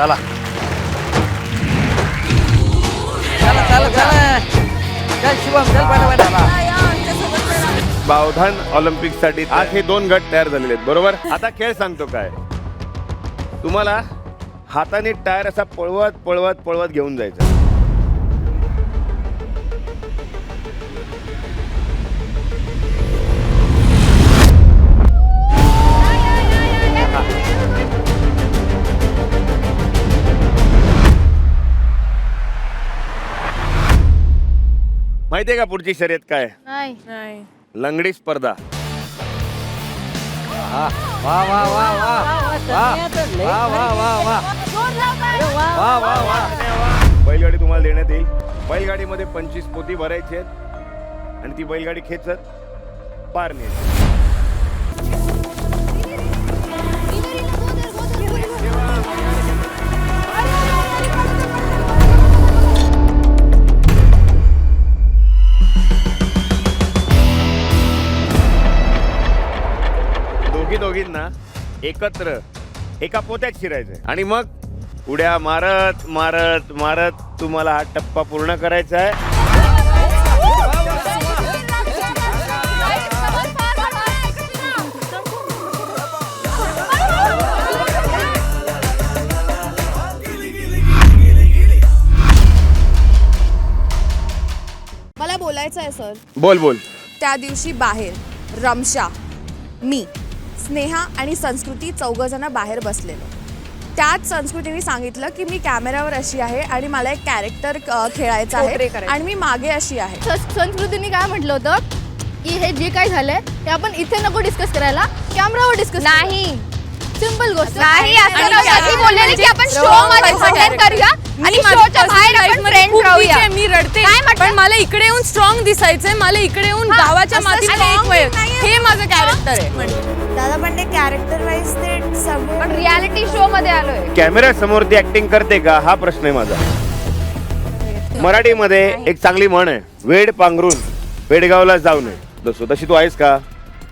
चला. चला चला चला. चल शुभम चल बावधान ऑलिम्पिकसाठी आज हे दोन गट तयार झालेले आहेत बरोबर? आता खेळ सांगतो काय. तुम्हाला हाताने टायर असा पळवत पळवत पळवत घेऊन जायचा. माहितीये का पुढची शर्यत काय? नाही. नाही. लंगडी स्पर्धा. वा वा वा वा. वा वा वा वा. वा वा वा वा. बैलगाडी तुम्हाला देण्यात येईल. बैलगाडीमध्ये पंचवीस पोती भरायची आहेत. आणि ती बैलगाडी खेचत पार नेईल दोघींना एकत्र एका पोत्यात शिरायचंय. आणि मग उड्या मारत मारत मारत तुम्हाला हा टप्पा पूर्ण करायचा आहे मला बोलायचं आहे सर. बोल बोल. त्या दिवशी बाहेर रमशा मी. स्नेहा आणि संस्कृती चौघजण बाहेर बसलेलो. त्याच संस्कृतीने सांगितलं की मी कॅमेऱ्यावर अशी आहे आणि मला एक कॅरेक्टर खेळायचं आहे. आणि मी मागे अशी आहे. संस्कृतीने काय म्हटलं होतं? की हे जे काय झालंय ते आपण इथे नको डिस्कस करायला कॅमेरावर डिस्कस नाही. सिंपल गोष्ट. नाही बोललेली की आपण शो मध्ये character. करूया आणि मी शोच्या बाहेर आपण फ्रेंड राहूया. रडते. काय मला इकडे येऊन स्ट्रॉंग दिसायचंय. मला इकडे येऊन गावाच्या मातीमध्ये एक वेळ. हे माझं कॅरेक्टर आहे. म्हणजे दादा पण ते कॅरेक्टर वाईज ते सगळे पण रियालिटी शो मध्ये आलोय. कॅमेरा समोर ती ऍक्टिंग करते का? हा प्रश्न आहे माझा. मराठीमध्ये एक चांगली म्हण आहे. वेड पांघरून वेडगावला जाऊ नये. जसो तशी तू आहेस का?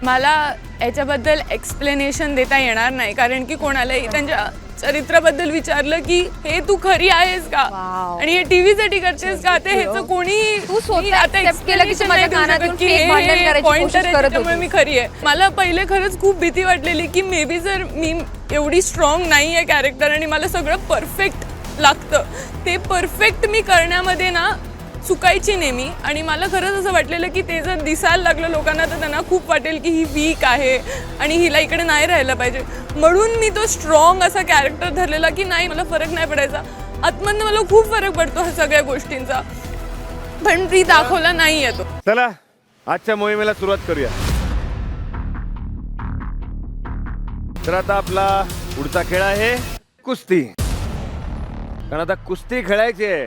मला याच्याबद्दल एक्सप्लेनेशन देता येणार नाही. कारण की कोणालाही त्यांच्या चरित्राबद्दल विचारलं की हे तू खरी आहेस का? आणि हे टीव्ही साठी करतेस का? ते ह्याचं कोणी तू स्वतः मी आता accept केलं की तू explanation माझ्या नाही देऊ शकत कानातून की fake हे- भांडण हे करायची pointer कोशिश आहे, करत त्याच्यामुळे होती. मी खरी आहे. मला पहिले खरंच खूप भीती वाटलेली की मे बी जर मी एवढी स्ट्रॉंग नाही आहे कॅरेक्टर आणि मला सगळं परफेक्ट लागतं. ते परफेक्ट मी करण्यामध्ये ना चुकायची नेहमी आणि मला खरंच असं वाटलेलं की ते जर दिसायला लागलं लोकांना तर त्यांना खूप वाटेल की ही वीक आहे आणि हिला इकडे नाही राहायला पाहिजे. म्हणून मी तो स्ट्रॉंग असा कॅरेक्टर धरलेला की नाही मला फरक नाही पडायचा. आतमधनं मला खूप फरक पडतो ह्या सगळ्या गोष्टींचा. पण ती दाखवला नाही येतो चला आजच्या मोहिमेला सुरुवात करूया. तर आता आपला पुढचा खेळ आहे कुस्ती. कारण आता कुस्ती खेळायची आहे.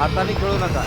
हाताने खेळू नका.